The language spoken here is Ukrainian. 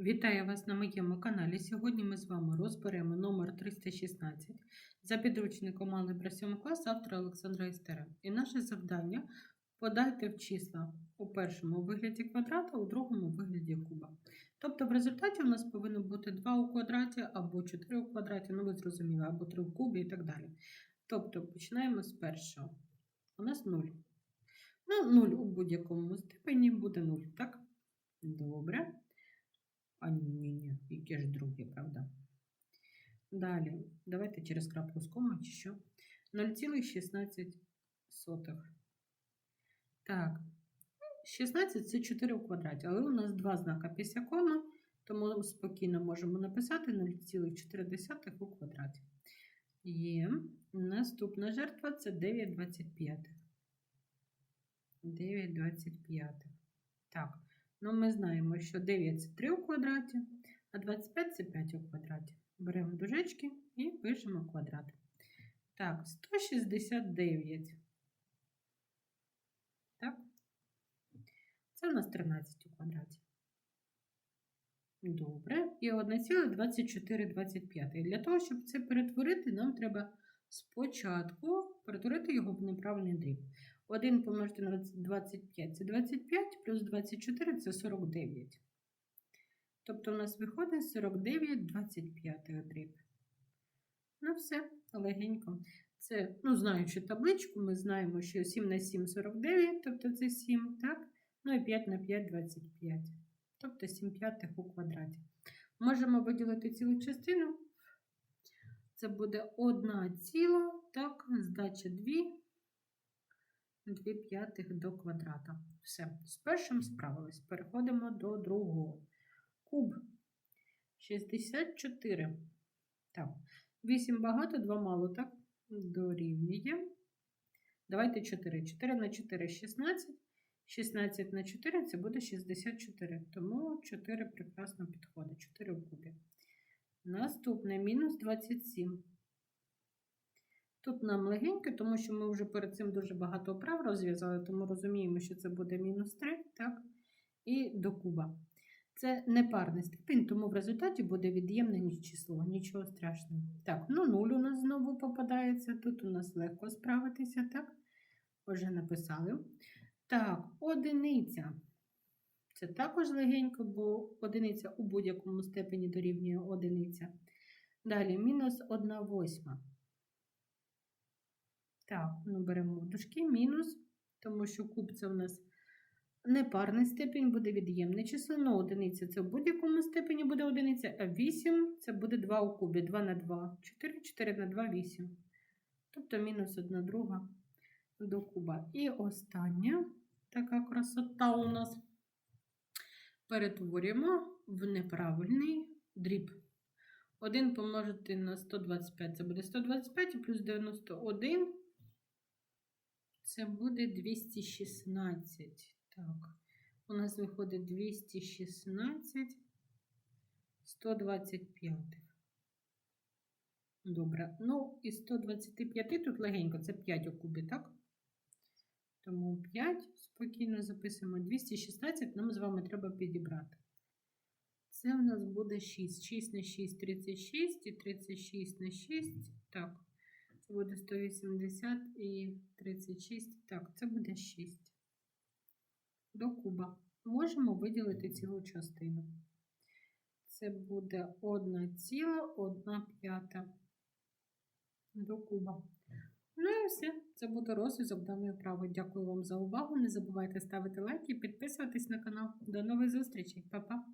Вітаю вас на моєму каналі. Сьогодні ми з вами розберемо номер 316 за підручником Алгебра 7 клас автора Олександра Істера. І наше завдання подайте в числа у першому вигляді квадрата, у другому вигляді куба. Тобто в результаті у нас повинно бути 2 у квадраті або 4 у квадраті, ну ви зрозуміли, або 3 в кубі і так далі. Тобто починаємо з першого. У нас 0. Ну, 0 у будь-якому степені буде 0, так? Добре. А ні, ні, ні, яке ж друге, правда? Далі, давайте через крапку з кома чи що. 0,16. Так, 16 це 4 у квадраті, але у нас два знака після кома, тому спокійно можемо написати 0,4 у квадраті. Є. Наступна жертва це 9,25. 9,25. Так. Ну, ми знаємо, що 9 це 3 у квадраті, а 25 це 5 у квадраті. Беремо дужечки і пишемо квадрат. Так, 169. Так. Це у нас 13 у квадраті. Добре. І 1,2425. Для того, щоб це перетворити, нам треба спочатку перетворити його в неправильний дріб. 1 помножити на 25 це 25, плюс 24 це 49. Тобто у нас виходить 49 25 дріб. Ну все, легенько. Це, ну, знаючи табличку, ми знаємо, що 7 на 7 49, тобто це 7, так? Ну і 5 на 5 25. Тобто 7 п'ятих у квадраті. Можемо виділити цілу частину. Це буде 1 ціла, так, здача 2. 2 п'ятих до квадрата. Все, з першим справились. Переходимо до другого. Куб 64. Так, 8 багато, 2 мало, так? Дорівнює. Давайте 4. 4 на 4 16. 16 на 4 це буде 64. Тому 4 прекрасно підходить. 4 в кубі. Наступне мінус 27. Тут нам легенько, тому що ми вже перед цим дуже багато прав розв'язали, тому розуміємо, що це буде мінус 3, так? І до куба. Це непарний степінь, тому в результаті буде від'ємне число, нічого страшного. Так, ну 0 у нас знову попадається. Тут у нас легко справитися, так? Вже написали. Так, одиниця. Це також легенько, бо одиниця у будь-якому степені дорівнює одиниця. Далі, мінус 1 восьма. Так, ну беремо дужки мінус, тому що куб це у нас непарний степінь, буде від'ємне число. Ну, одиниця це в будь-якому степені буде одиниця, а 8 це буде 2 у кубі, 2 на 2, 4, 4 на 2, 8. Тобто мінус 1 друга до куба. І остання така красота у нас. Перетворюємо в неправильний дріб. 1 помножити на 125 це буде 125 і плюс 91. Це буде 216. Так, у нас виходить 216, 125. Добре. Ну, і 125 тут легенько, це 5 у кубі, так? Тому 5 спокійно записуємо. 216 нам з вами треба підібрати. Це у нас буде 6. 6 на 6 36 і 36 на 6. Так. Буде 180 і 36. Так, це буде 6. До куба. Можемо виділити цілу частину. Це буде 1 ціла, 1 п'ята до куба. Ну і все. Це буде розв'язок даної вправи. Дякую вам за увагу. Не забувайте ставити лайки і підписуватись на канал. До нових зустрічей. Па-па!